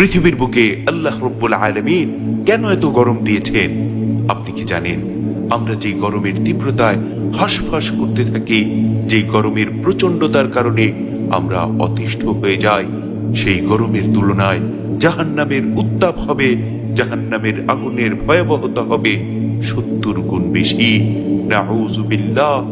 পৃথিবীর বুকে আল্লাহ রব্বুল আলমিন কেন এত গরম দিয়েছেন? আপনি কি জানেন? আমরা যেই গরমের তীব্রতায় হাঁসফাঁস করতে থাকি, যেই গরমের প্রচণ্ডতার কারণে আমরা অতিষ্ঠ হয়ে যাই, সেই গরমের তুলনায় জাহান্নামের উত্তাপ হবে, জাহান্নামের আগুনের ভয়াবহতা হবে সত্তর গুণ বেশি। নাউজুবিল্লাহ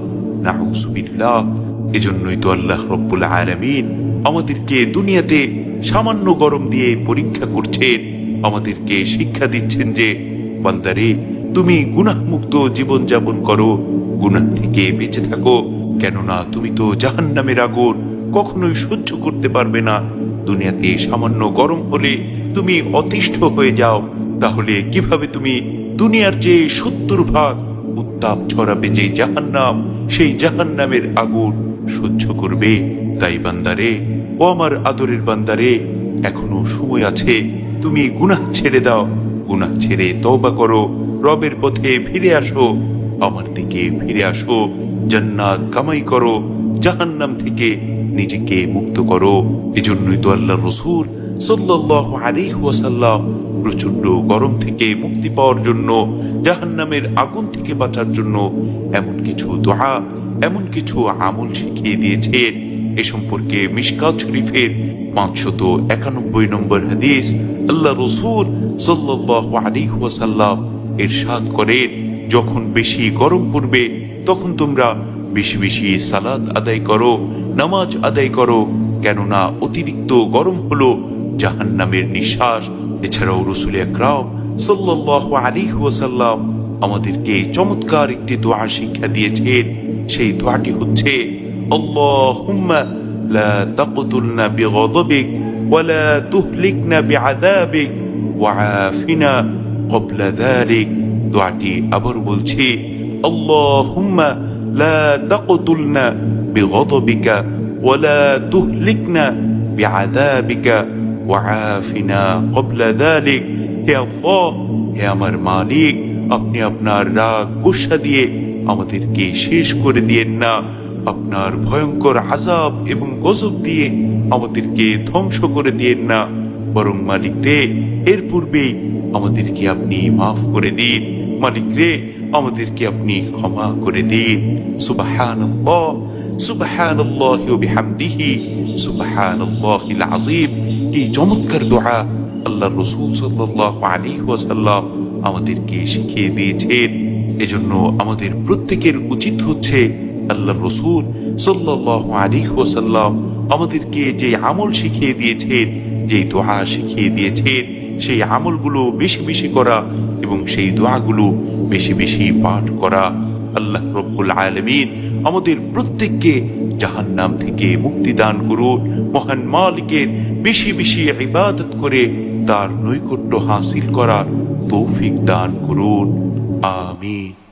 এজন্যই তো আল্লাহ রব্বুল আলামিন আমাদেরকে দুনিয়াতে সামান্য গরম দিয়ে পরীক্ষা করছেন। আমাদেরকে শিক্ষা দিচ্ছেন যে, বান্দারে, তুমি গুনাহমুক্ত জীবন যাপন করো, গুনাহ থেকে বেঁচে থাকো। কেননা তুমি তো জাহান্নামের আগুন কখনোই সহ্য করতে পারবে না। দুনিয়াতে সামান্য গরম হলে তুমি অতিষ্ঠ হয়ে যাও। তাহলে কীভাবে তুমি দুনিয়ার যে সত্তর ভাগ উত্তাপ ছড়াবে যে জাহান্নাম, সেই জাহান্নামের আগুন সহ্য করবে? তাই বান্দারে, ও আমার আদরের বান্দারে, এখনও সময় আছে, তুমি গুনাহ ছেড়ে দাও। গুনাহ ছেড়ে তওবা করো, রবের পথে ফিরে আসো, আমার দিকে ফিরে আসো, জান্নাত কামাই করো, জাহান্নাম থেকে নিজেকে মুক্ত করো। এজন্যই তো আল্লাহ রসুল সাল্লাল্লাহু আলাইহি ওয়াসাল্লাম প্রচণ্ড গরম থেকে মুক্তি পাওয়ার জন্য, জাহান্নামের আগুন থেকে বাঁচার জন্য এমন কিছু দোয়া, এমন কিছু আমল শিখিয়ে দিয়েছেন এ সম্পর্কে মিশকাত শরীফের পাঁচশত একানব্বই নম্বর হাদিস আল্লাহ রসুল সাল্লাল্লাহু আলাইহি ওয়াসাল্লাম ইরশাদ করেন, যখন বেশি গরম পড়বে, তখন তোমরা বেশি বেশি সালাদ আদায় করো, নামাজ আদায় করো, কেননা অতিরিক্ত গরম হলো জাহান্নামের নিঃশ্বাস। এছাড়াও রসুল আকরাম সাল্লাল্লাহু আলাইহি ওয়াসাল্লাম আমাদেরকে চমৎকার একটি দোয়া শিক্ষা দিয়েছেন। সেই দোয়াটি হচ্ছে আল্লাহুম্মা লা তাকতুলনা বিগদাবিক ওয়ালা তুহলিকনা বিআযাবিক ওয়াআফিনা ক্বাবলা যালিক দোয়াটি আবার বলছি আল্লাহুম্মা লা তাকতুলনা বিগদাবিকা ওয়ালা তুহলিকনা বিআযাবিকা ওয়াআফিনা ক্বাবলা যালিক হে আল্লাহ, হে আমার মালিক, আপনি আপনার রাগ গুসা দিয়ে আমাদেরকে শেষ করে দিয়েন না। আপনার ভয়ঙ্কর আজাব এবং গজব দিয়ে আমাদেরকে ধ্বংস করে দিয়েন না। বরং মালিক রে, এর পূর্বেই আমাদেরকে আপনি মাফ করে দিন। মালিক রে, আমাদেরকে আপনি ক্ষমা করে দিন। সুবহানাল্লাহ, সুবহানাল্লাহি ওয়া বিহামদিহি, সুবহানাল্লাহিল আযীম। কি চমৎকার দোয়া আল্লাহ রসুল সাল্লাল্লাহু আলাইহি ওয়াসাল্লাম আমাদেরকে শিখিয়ে দিয়েছেন। এজন্য আমাদের প্রত্যেকের উচিত হচ্ছে আল্লাহ রসুল সাল্লাল্লাহু আলাইহি ওয়াসাল্লাম আমাদেরকে যে আমল শিখিয়ে দিয়েছেন যে দোয়া শিখিয়ে দিয়েছেন, সেই আমলগুলো বেশি বেশি করা এবং সেই দোয়াগুলো বেশি বেশি পাঠ করা আল্লাহ রব্বুল আলমিন আমাদের প্রত্যেককে জাহান্নাম থেকে মুক্তি দান করুন। মহান মালিকের বেশি বেশি ইবাদত করে তার নৈকট্য হাসিল করার তৌফিক দান করুন। আমিন।